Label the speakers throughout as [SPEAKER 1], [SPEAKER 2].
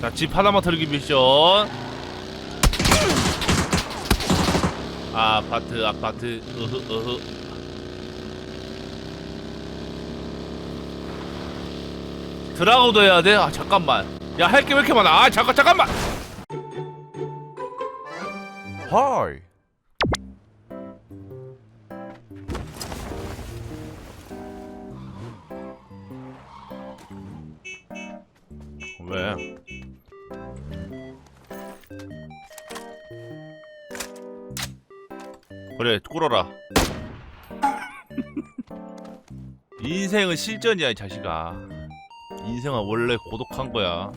[SPEAKER 1] 자, 집 하나만 털기 미션. 아 파트, 아파트, 으흐, 으흐. 드라고도 해야 돼? 아, 잠깐만. 야, 할 게 왜 이렇게 많아? 아, 잠깐, 잠깐만! 헐. 왜? 그래 꿇어라. 인생은 실전이야 이 자식아. 인생은 원래 고독한 거야.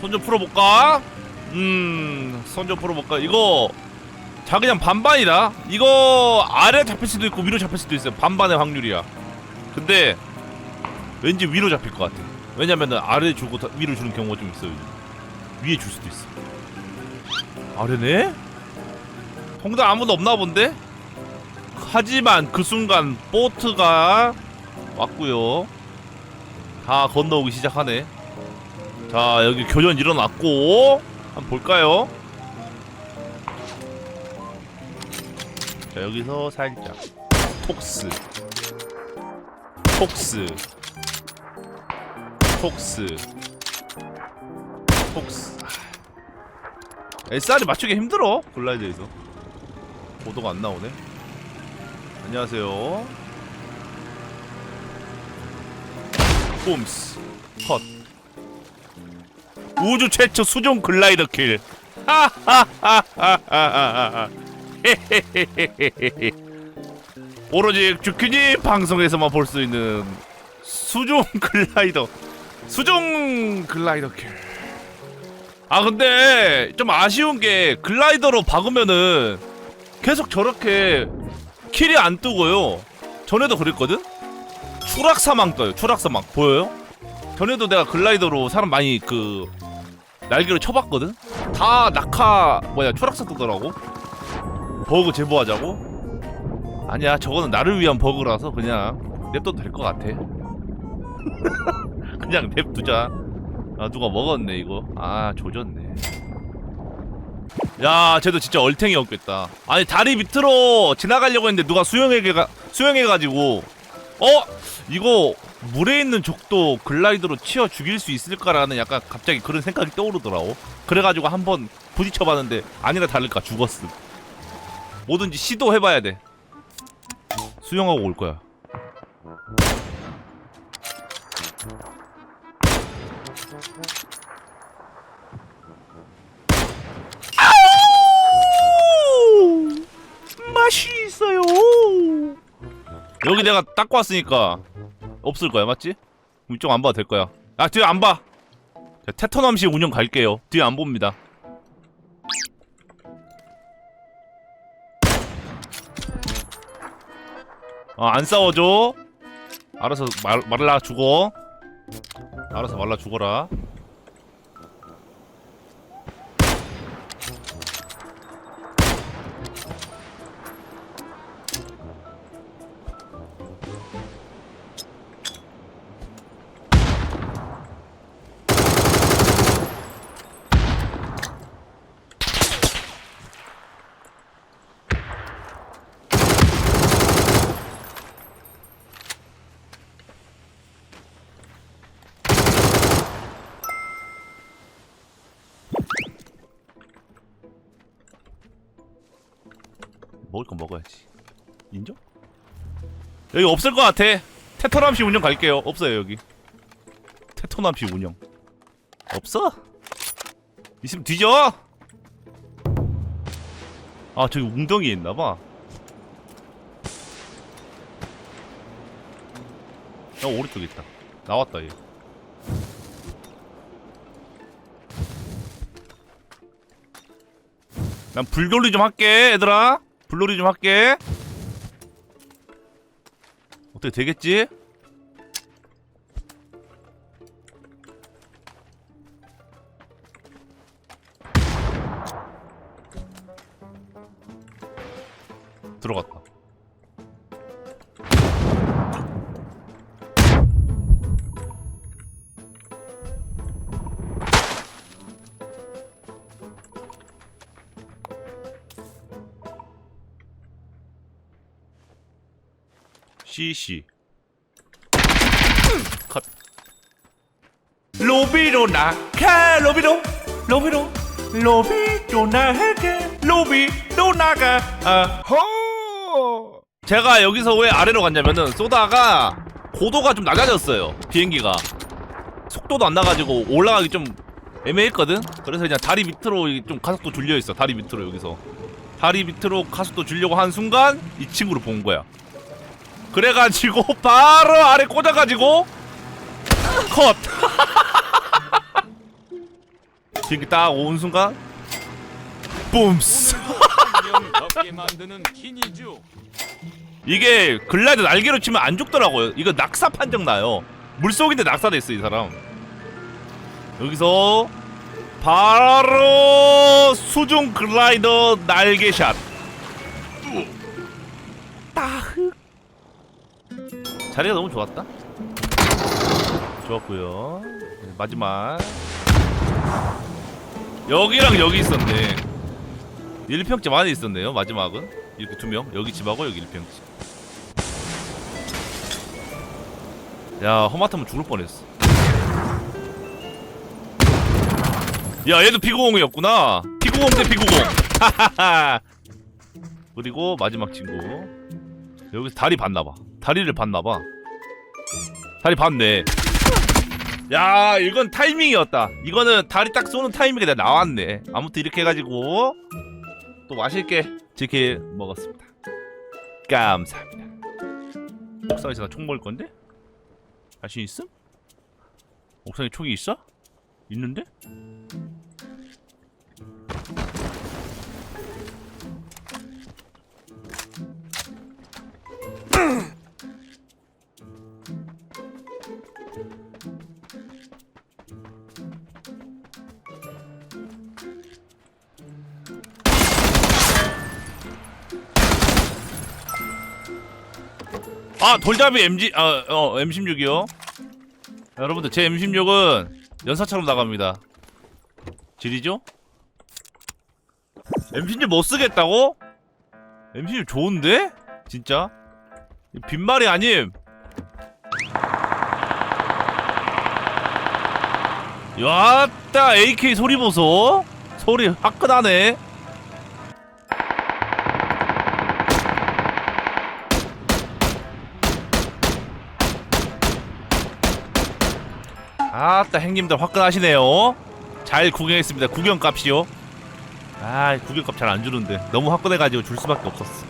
[SPEAKER 1] 손 좀 풀어볼까? 음손 좀 풀어볼까? 이거 자 그냥 반반이다. 이거 아래 잡힐 수도 있고 위로 잡힐 수도 있어요. 반반의 확률이야. 근데 왠지 위로 잡힐 것 같아. 왜냐면은 아래 주고 다- 위로 주는 경우가 좀 있어요. 위에 줄 수도 있어. 아래네? 통닭 아무도 없나 본데? 하지만 그 순간 보트가 왔고요. 다 건너오기 시작하네. 자 여기 교전 일어났고 한번 볼까요? 자 여기서 살짝 톡스 톡스 톡스 톡스 SR이 맞추기 힘들어 글라이드에서 보도가 안 나오네. 안녕하세요. 홈스 컷 우주 최초 수종 글라이더 킬. 하하하하하하 오로지 주키니 방송에서만 볼 수 있는 수종 글라이더 수종 글라이더 킬. 아 근데 좀 아쉬운 게 글라이더로 박으면은 계속 저렇게 킬이 안 뜨고요. 전에도 그랬거든. 추락사망 떠요. 추락사망 보여요? 전에도 내가 글라이더로 사람 많이 그 날개로 쳐봤거든. 다 낙하 뭐야 추락사 뜨더라고. 버그 제보하자고. 아니야 저거는 나를 위한 버그라서 그냥 냅둬도 될 것 같아. 그냥 냅두자. 아 누가 먹었네 이거 아 조졌네 야 쟤도 진짜 얼탱이었겠다. 아니 다리 밑으로 지나가려고 했는데 누가 수영해가 수영해가지고. 어? 이거 물에 있는 족도 글라이더로 치어 죽일 수 있을까라는 약간 갑자기 그런 생각이 떠오르더라고. 그래가지고 한번 부딪혀봤는데 아니나 다를까 죽었음. 뭐든지 시도해봐야 돼. 수영하고 올 거야 여기 내가 닦고 왔으니까 없을 거야, 맞지? 이쪽 안 봐도 될 거야. 아 뒤에 안 봐. 자, 테토넘시 운영 갈게요. 뒤에 안 봅니다. 아, 안 싸워줘. 알아서 말, 말라 죽어. 알아서 말라 죽어라. 먹을 건 먹어야지. 인정? 여기 없을 것 같아. 테토남시 운영 갈게요. 없어요 여기. 테토남시 운영. 없어? 있으면 뒤져. 아 저기 웅덩이에 있나봐. 어 오른쪽에 있다. 나왔다 얘. 난 불돌리 좀 할게 얘들아 불놀이 좀 할게 어떻게 되겠지? CC 컷. 로비로 나가 로비로. 로비로. 로비로 나가 로비로 나가 아호 제가 여기서 왜 아래로 갔냐면은 쏘다가 고도가 좀 낮아졌어요 비행기가. 속도도 안 나가지고 올라가기 좀 애매했거든? 그래서 그냥 다리 밑으로 좀 가속도 줄려 있어 다리 밑으로 여기서. 다리 밑으로 가속도 주려고 한 순간 이 친구를 본 거야 그래가지고 바로 아래 꽂아가지고 컷 비행기 딱온 순간 뿜스. 이게 글라이더 날개로 치면 안 죽더라고요. 이거 낙사 판정 나요. 물속인데 낙사됐어 이 사람. 여기서 바로 수중 글라이더 날개샷. 자리가 너무 좋았다. 좋았고요. 네, 마지막 여기랑 여기 있었네. 1평집 안에 있었네요. 마지막은 이렇게 두 명. 여기 집하고 여기 1평집. 야 허마타면 죽을 뻔했어 야 얘도 피구공이었구나 피구공 대 피구공 그리고 마지막 친구 여기서 다리 봤나봐 다리를 봤나봐 다리 봤네 야 이건 타이밍이었다 이거는 다리 딱 쏘는 타이밍에 내가 나왔네 아무튼 이렇게 해가지고 또 맛있게 지켜 먹었습니다 감사합니다 옥상에서 나 총 먹을 건데? 자신 있음? 옥상에 총이 있어? 있는데? 아 돌잡이 MG 아 어 M16이요. 여러분들 제 M16은 연사처럼 나갑니다. 질이죠? M16 못 쓰겠다고? M16 좋은데? 진짜? 이 빈말이 아님. 야따 AK 소리 보소. 소리 화끈하네. 아따 행님들 화끈하시네요. 잘 구경했습니다. 구경값이요. 아 구경값 잘 안 주는데. 너무 화끈해가지고 줄 수밖에 없었어.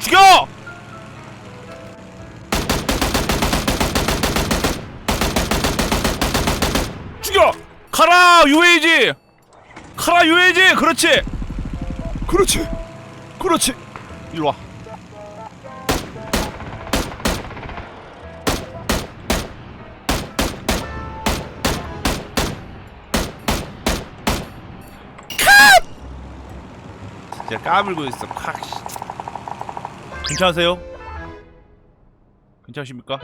[SPEAKER 1] 죽여! 죽여! 가라 UAG! 카라 유해지! 그렇지 그렇지 그렇지 일로 와 컷! 진짜 까불고 있어 콱 씨. 괜찮으세요? 괜찮으십니까?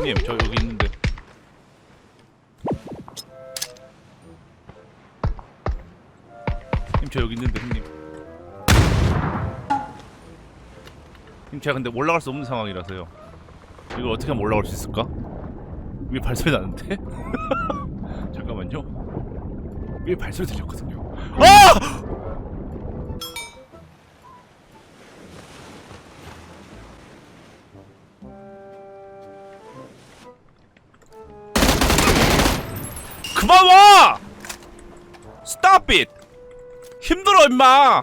[SPEAKER 1] 형님 저 여기 있는데 형님 저 여기 있는데 형님 형님 제가 근데 올라갈 수 없는 상황이라서요 이걸 어떻게 하면 올라갈 수 있을까? 위에 발소리 나는데? 잠깐만요 위에 발소리 들렸거든요 아! 그만 와! Stop it! 힘들어 임마!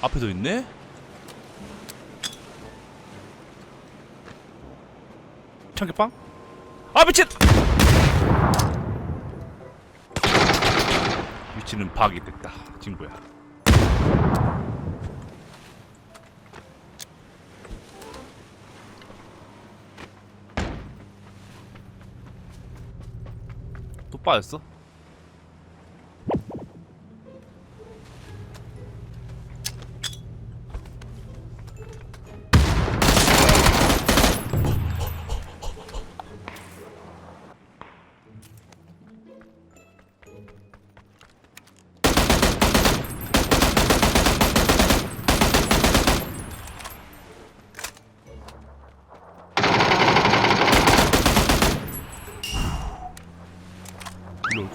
[SPEAKER 1] 앞에도 있네? 청계빵? 아 미친! 위치는 파악됐다 친구야 또 빠졌어?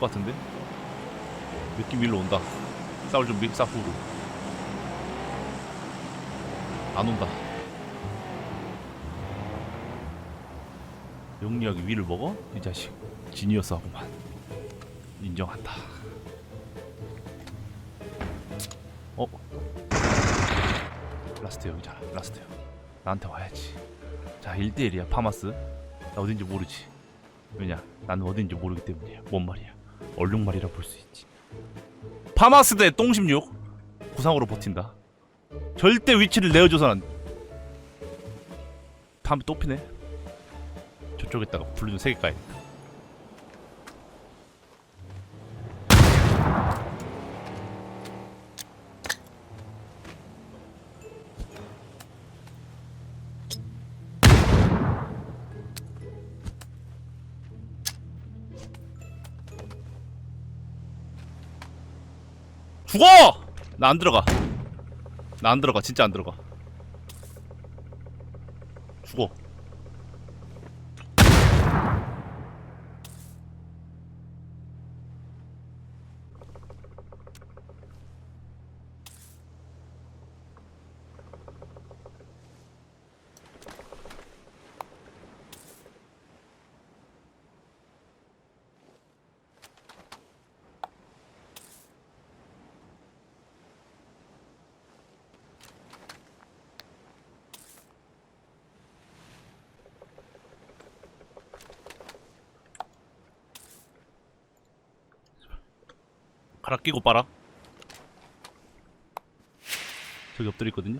[SPEAKER 1] 것 같은데? 느낌 일로 온다. 싸울 준비 사후로 안 온다. 영리하게 위를 먹어? 이 자식. 지니어스 하구만. 인정한다. 어? 라스트 여기잖아. 라스트 여기 나한테 와야지. 자 1대1이야. 파마스. 나 어딘지 모르지. 왜냐? 나는 어딘지 모르기 때문이야. 뭔 말이야 얼룩말이라 볼 수 있지. 파마스 대 똥16 구상으로 버틴다. 절대 위치를 내어줘선 안 다음에 또 피네. 저쪽에다가 블루전 3개 까야겠다 죽어! 나 안 들어가. 나 안 들어가. 진짜 안 들어가. 죽어. 가라 끼고 빨아. 저기 엎드려 있거든요.